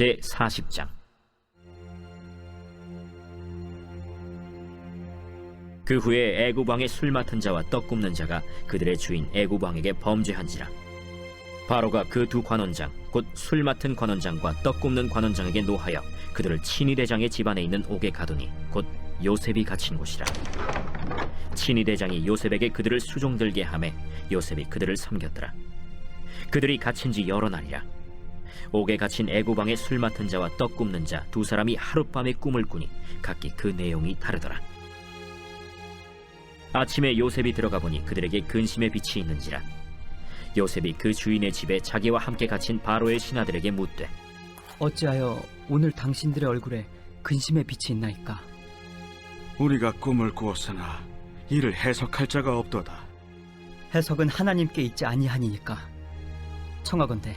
제 40장. 그 후에 애굽 왕의 술 맡은 자와 떡 굽는 자가 그들의 주인 애굽 왕에게 범죄한지라. 바로가 그 두 관원장 곧 술 맡은 관원장과 떡 굽는 관원장에게 노하여 그들을 친위 대장의 집안에 있는 옥에 가두니 곧 요셉이 갇힌 곳이라. 친위 대장이 요셉에게 그들을 수종들게 하매 요셉이 그들을 섬겼더라. 그들이 갇힌 지 여러 날이라 옥에 갇힌 애굽 왕의 술 맡은 자와 떡 굽는 자 두 사람이 하룻밤에 꿈을 꾸니 각기 그 내용이 다르더라 아침에 요셉이 들어가 보니 그들에게 근심의 빛이 있는지라 요셉이 그 주인의 집에 자기와 함께 갇힌 바로의 신하들에게 묻되 어찌하여 오늘 당신들의 얼굴에 근심의 빛이 있나이까? 우리가 꿈을 꾸었으나 이를 해석할 자가 없도다. 해석은 하나님께 있지 아니하니이까. 청하건대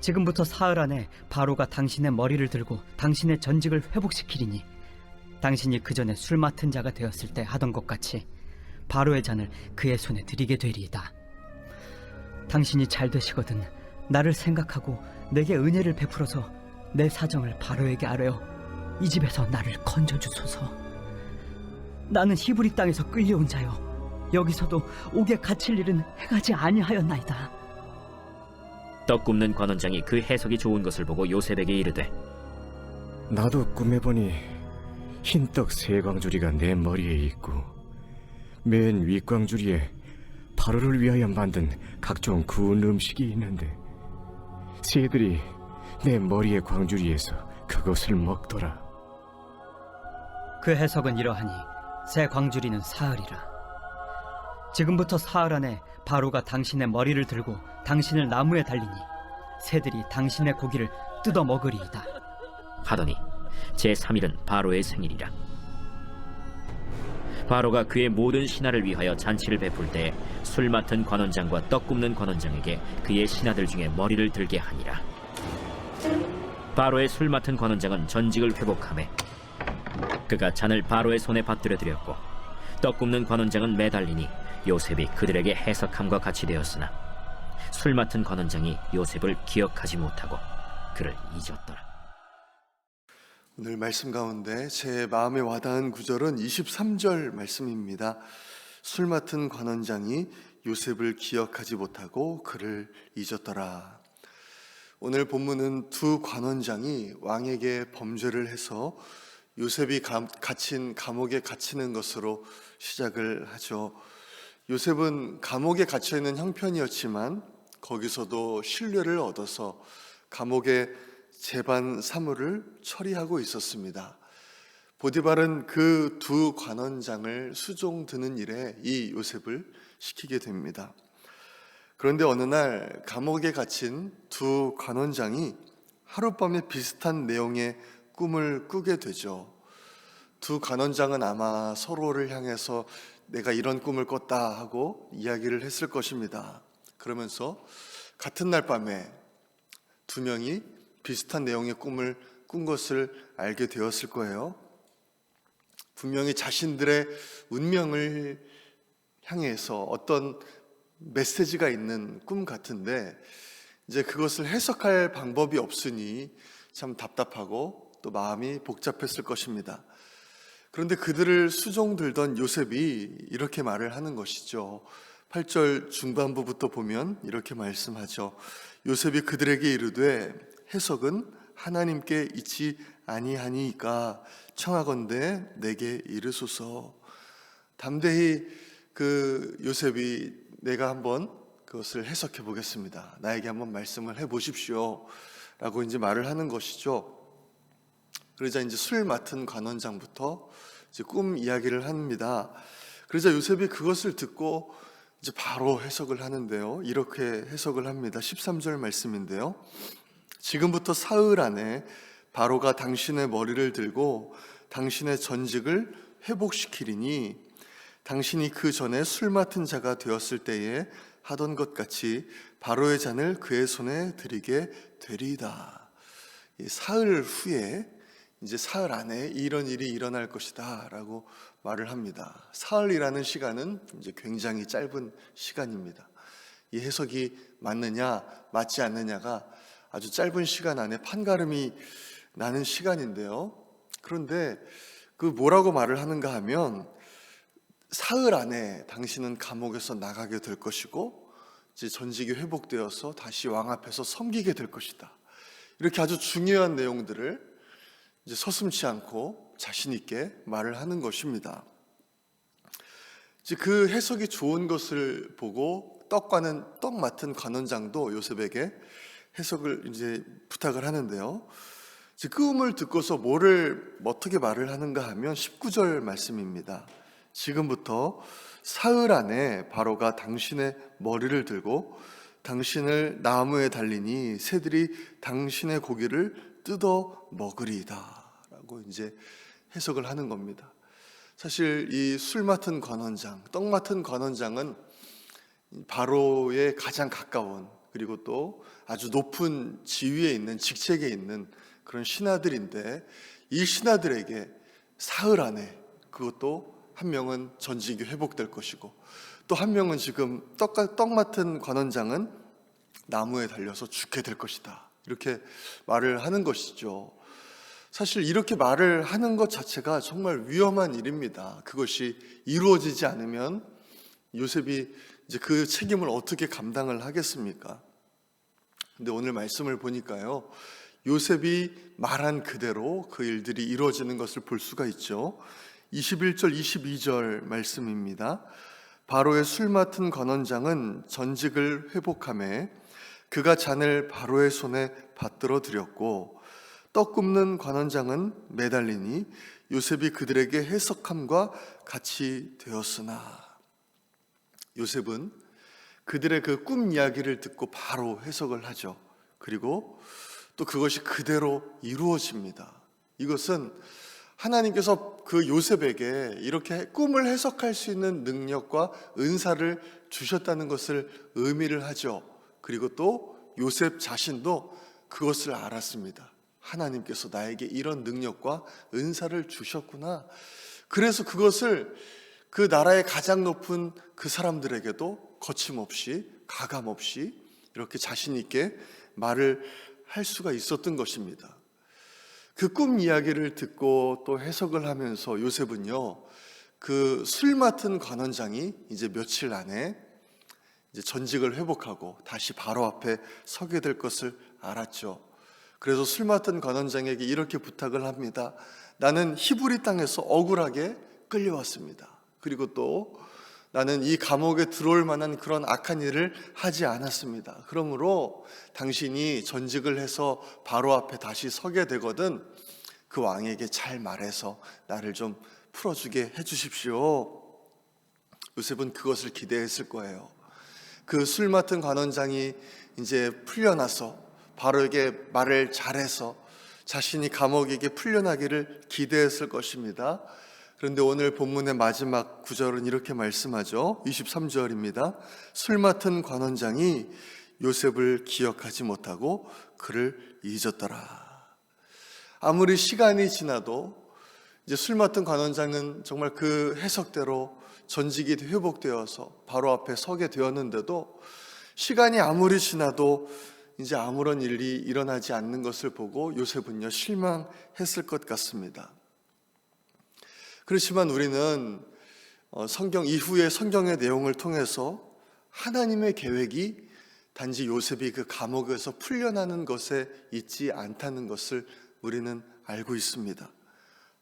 지금부터 사흘 안에 바로가 당신의 머리를 들고 당신의 전직을 회복시키리니 당신이 그 전에 술 맡은 자가 되었을 때 하던 것 같이 바로의 잔을 그의 손에 드리게 되리이다. 당신이 잘 되시거든 나를 생각하고 내게 은혜를 베풀어서 내 사정을 바로에게 아뢰어 이 집에서 나를 건져 주소서. 나는 히브리 땅에서 끌려온 자여 여기서도 옥에 갇힐 일은 행하지 아니하였나이다. 떡 굽는 관원장이 그 해석이 좋은 것을 보고 요셉에게 이르되 나도 꿈에 보니 흰떡 세 광주리가 내 머리에 있고 맨 윗광주리에 바로를 위하여 만든 각종 구운 음식이 있는데 새들이 내 머리의 광주리에서 그것을 먹더라. 그 해석은 이러하니 새 광주리는 사흘이라. 지금부터 사흘 안에 바로가 당신의 머리를 들고 당신을 나무에 달리니 새들이 당신의 고기를 뜯어 먹으리이다. 하더니 제 3일은 바로의 생일이라 바로가 그의 모든 신하를 위하여 잔치를 베풀 때 술 맡은 관원장과 떡 굽는 관원장에게 그의 신하들 중에 머리를 들게 하니라 바로의 술 맡은 관원장은 전직을 회복하매 그가 잔을 바로의 손에 받들어 드렸고 떡 굽는 관원장은 매달리니 요셉이 그들에게 해석함과 같이 되었으나 술 맡은 관원장이 요셉을 기억하지 못하고 그를 잊었더라 오늘 말씀 가운데 제 마음에 와닿은 구절은 23절 말씀입니다. 술 맡은 관원장이 요셉을 기억하지 못하고 그를 잊었더라. 오늘 본문은 두 관원장이 왕에게 범죄를 해서 요셉이 감- 갇힌 감옥에 갇히는 것으로 시작을 하죠. 요셉은 감옥에 갇혀 있는 형편이었지만 거기서도 신뢰를 얻어서 감옥의 재반 사무를 처리하고 있었습니다. 보디발은 그 두 관원장을 수종 드는 일에 이 요셉을 시키게 됩니다. 그런데 어느 날 감옥에 갇힌 두 관원장이 하룻밤에 비슷한 내용의 꿈을 꾸게 되죠. 두 관원장은 아마 서로를 향해서 내가 이런 꿈을 꿨다 하고 이야기를 했을 것입니다. 그러면서 같은 날 밤에 두 명이 비슷한 내용의 꿈을 꾼 것을 알게 되었을 거예요. 분명히 자신들의 운명을 향해서 어떤 메시지가 있는 꿈 같은데 이제 그것을 해석할 방법이 없으니 참 답답하고 또 마음이 복잡했을 것입니다. 그런데 그들을 수종 들던 요셉이 이렇게 말을 하는 것이죠. 8절 중반부부터 보면 이렇게 말씀하죠. 요셉이 그들에게 이르되 해석은 하나님께 있지 아니하니까 청하건대 내게 이르소서. 담대히 그 요셉이 내가 한번 그것을 해석해 보겠습니다. 나에게 한번 말씀을 해 보십시오. 라고 이제 말을 하는 것이죠. 그러자 이제 술 맡은 관원장부터 이제 꿈 이야기를 합니다. 그러자 요셉이 그것을 듣고 이제 바로 해석을 하는데요. 이렇게 해석을 합니다. 13절 말씀인데요. 지금부터 사흘 안에 바로가 당신의 머리를 들고 당신의 전직을 회복시키리니 당신이 그 전에 술 맡은 자가 되었을 때에 하던 것 같이 바로의 잔을 그의 손에 드리게 되리이다. 이 사흘 후에 이제 사흘 안에 이런 일이 일어날 것이다라고 말을 합니다. 사흘이라는 시간은 이제 굉장히 짧은 시간입니다. 이 해석이 맞느냐 맞지 않느냐가 아주 짧은 시간 안에 판가름이 나는 시간인데요. 그런데 그 뭐라고 말을 하는가 하면 사흘 안에 당신은 감옥에서 나가게 될 것이고 이제 전직이 회복되어서 다시 왕 앞에서 섬기게 될 것이다. 이렇게 아주 중요한 내용들을 이제 서슴치 않고 자신 있게 말을 하는 것입니다. 이제 그 해석이 좋은 것을 보고 떡과는 떡 맡은 관원장도 요셉에게 해석을 이제 부탁을 하는데요. 그 음을 듣고서 뭐를 어떻게 말을 하는가 하면 19절 말씀입니다. 지금부터 사흘 안에 바로가 당신의 머리를 들고 당신을 나무에 달리니 새들이 당신의 고기를 뜯어 먹으리이다 라고 이제 해석을 하는 겁니다. 사실 이 술 맡은 관원장, 떡 맡은 관원장은 바로의 가장 가까운 그리고 또 아주 높은 지위에 있는 직책에 있는 그런 신하들인데 이 신하들에게 사흘 안에 그것도 한 명은 전직이 회복될 것이고 또 한 명은 지금 떡, 떡 맡은 관원장은 나무에 달려서 죽게 될 것이다. 이렇게 말을 하는 것이죠. 사실 이렇게 말을 하는 것 자체가 정말 위험한 일입니다. 그것이 이루어지지 않으면 요셉이 이제 그 책임을 어떻게 감당을 하겠습니까? 근데 오늘 말씀을 보니까요. 요셉이 말한 그대로 그 일들이 이루어지는 것을 볼 수가 있죠. 21절, 22절 말씀입니다. 바로의 술 맡은 관원장은 전직을 회복함에 그가 잔을 바로의 손에 받들어 드렸고 떡 굽는 관원장은 매달리니 요셉이 그들에게 해석함과 같이 되었으나 요셉은 그들의 그 꿈 이야기를 듣고 바로 해석을 하죠. 그리고 또 그것이 그대로 이루어집니다. 이것은 하나님께서 그 요셉에게 이렇게 꿈을 해석할 수 있는 능력과 은사를 주셨다는 것을 의미를 하죠. 그리고 또 요셉 자신도 그것을 알았습니다. 하나님께서 나에게 이런 능력과 은사를 주셨구나. 그래서 그것을 그 나라의 가장 높은 그 사람들에게도 거침없이 가감 없이 이렇게 자신 있게 말을 할 수가 있었던 것입니다. 그 꿈 이야기를 듣고 또 해석을 하면서 요셉은요, 그 술 맡은 관원장이 이제 며칠 안에 이제 전직을 회복하고 다시 바로 앞에 서게 될 것을 알았죠. 그래서 술 맡은 관원장에게 이렇게 부탁을 합니다. 나는 히브리 땅에서 억울하게 끌려왔습니다. 그리고 또 나는 이 감옥에 들어올 만한 그런 악한 일을 하지 않았습니다. 그러므로 당신이 전직을 해서 바로 앞에 다시 서게 되거든 그 왕에게 잘 말해서 나를 좀 풀어주게 해주십시오. 요셉은 그것을 기대했을 거예요. 그 술 맡은 관원장이 이제 풀려나서 바로에게 말을 잘해서 자신이 감옥에게 풀려나기를 기대했을 것입니다. 그런데 오늘 본문의 마지막 구절은 이렇게 말씀하죠. 23절입니다. 술 맡은 관원장이 요셉을 기억하지 못하고 그를 잊었더라. 아무리 시간이 지나도 이제 술 맡은 관원장은 정말 그 해석대로 전직이 회복되어서 바로 앞에 서게 되었는데도 시간이 아무리 지나도 이제 아무런 일이 일어나지 않는 것을 보고 요셉은요 실망했을 것 같습니다. 그렇지만 우리는 어, 성경 이후의 성경의 내용을 통해서 하나님의 계획이 단지 요셉이 그 감옥에서 풀려나는 것에 있지 않다는 것을 우리는 알고 있습니다.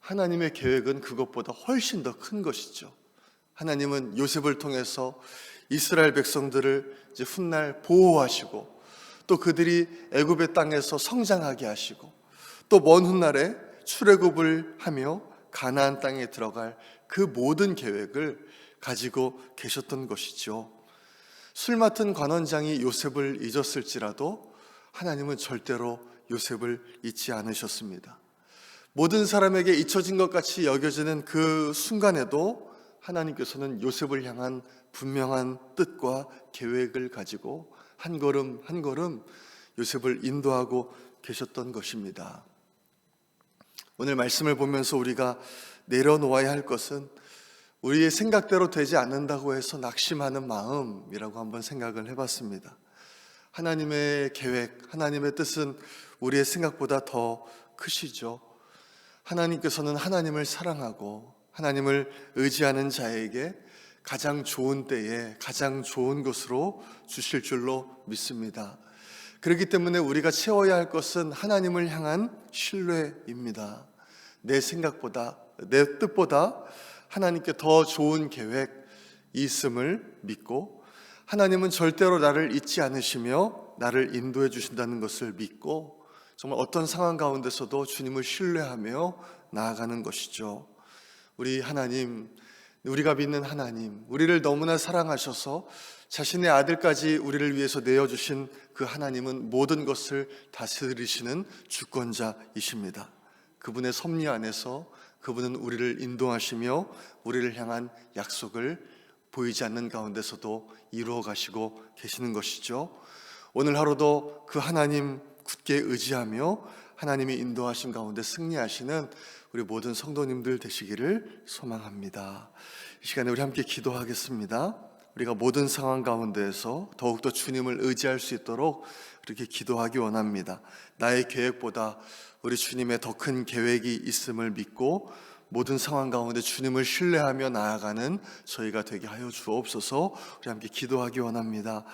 하나님의 계획은 그것보다 훨씬 더 큰 것이죠. 하나님은 요셉을 통해서 이스라엘 백성들을 이제 훗날 보호하시고 또 그들이 애굽의 땅에서 성장하게 하시고 또 먼 훗날에 출애굽을 하며 가나안 땅에 들어갈 그 모든 계획을 가지고 계셨던 것이죠. 술 맡은 관원장이 요셉을 잊었을지라도 하나님은 절대로 요셉을 잊지 않으셨습니다. 모든 사람에게 잊혀진 것 같이 여겨지는 그 순간에도 하나님께서는 요셉을 향한 분명한 뜻과 계획을 가지고 한 걸음 한 걸음 요셉을 인도하고 계셨던 것입니다. 오늘 말씀을 보면서 우리가 내려놓아야 할 것은 우리의 생각대로 되지 않는다고 해서 낙심하는 마음이라고 한번 생각을 해봤습니다. 하나님의 계획, 하나님의 뜻은 우리의 생각보다 더 크시죠. 하나님께서는 하나님을 사랑하고 하나님을 의지하는 자에게 가장 좋은 때에 가장 좋은 것으로 주실 줄로 믿습니다. 그렇기 때문에 우리가 채워야 할 것은 하나님을 향한 신뢰입니다. 내 생각보다, 내 뜻보다 하나님께 더 좋은 계획이 있음을 믿고 하나님은 절대로 나를 잊지 않으시며 나를 인도해 주신다는 것을 믿고 정말 어떤 상황 가운데서도 주님을 신뢰하며 나아가는 것이죠. 우리 하나님, 우리가 믿는 하나님, 우리를 너무나 사랑하셔서 자신의 아들까지 우리를 위해서 내어주신 그 하나님은 모든 것을 다스리시는 주권자이십니다. 그분의 섭리 안에서 그분은 우리를 인도하시며 우리를 향한 약속을 보이지 않는 가운데서도 이루어 가시고 계시는 것이죠. 오늘 하루도 그 하나님 굳게 의지하며 하나님이 인도하신 가운데 승리하시는 우리 모든 성도님들 되시기를 소망합니다. 이 시간에 우리 함께 기도하겠습니다. 우리가 모든 상황 가운데에서 더욱더 주님을 의지할 수 있도록 이렇게 기도하기 원합니다. 나의 계획보다 우리 주님의 더 큰 계획이 있음을 믿고 모든 상황 가운데 주님을 신뢰하며 나아가는 저희가 되게 하여 주옵소서. 우리 함께 기도하기 원합니다.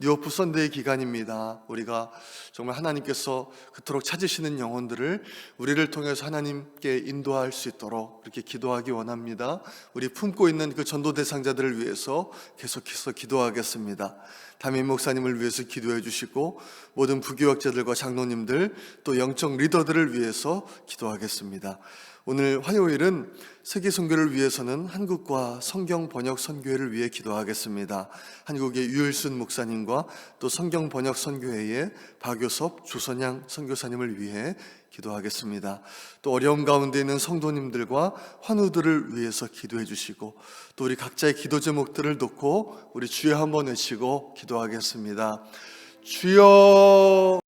뉴오프 선데이 기간입니다. 우리가 정말 하나님께서 그토록 찾으시는 영혼들을 우리를 통해서 하나님께 인도할 수 있도록 이렇게 기도하기 원합니다. 우리 품고 있는 그 전도 대상자들을 위해서 계속해서 기도하겠습니다. 담임 목사님을 위해서 기도해 주시고 모든 부교역자들과 장로님들 또 영적 리더들을 위해서 기도하겠습니다. 오늘 화요일은 세계 선교를 위해서는 한국과 성경 번역 선교회를 위해 기도하겠습니다. 한국의 유일순 목사님과 또 성경 번역 선교회의 박효섭 조선양 선교사님을 위해 기도하겠습니다. 또 어려움 가운데 있는 성도님들과 환우들을 위해서 기도해 주시고 또 우리 각자의 기도 제목들을 놓고 우리 주여 한번 외치고 기도하겠습니다. 주여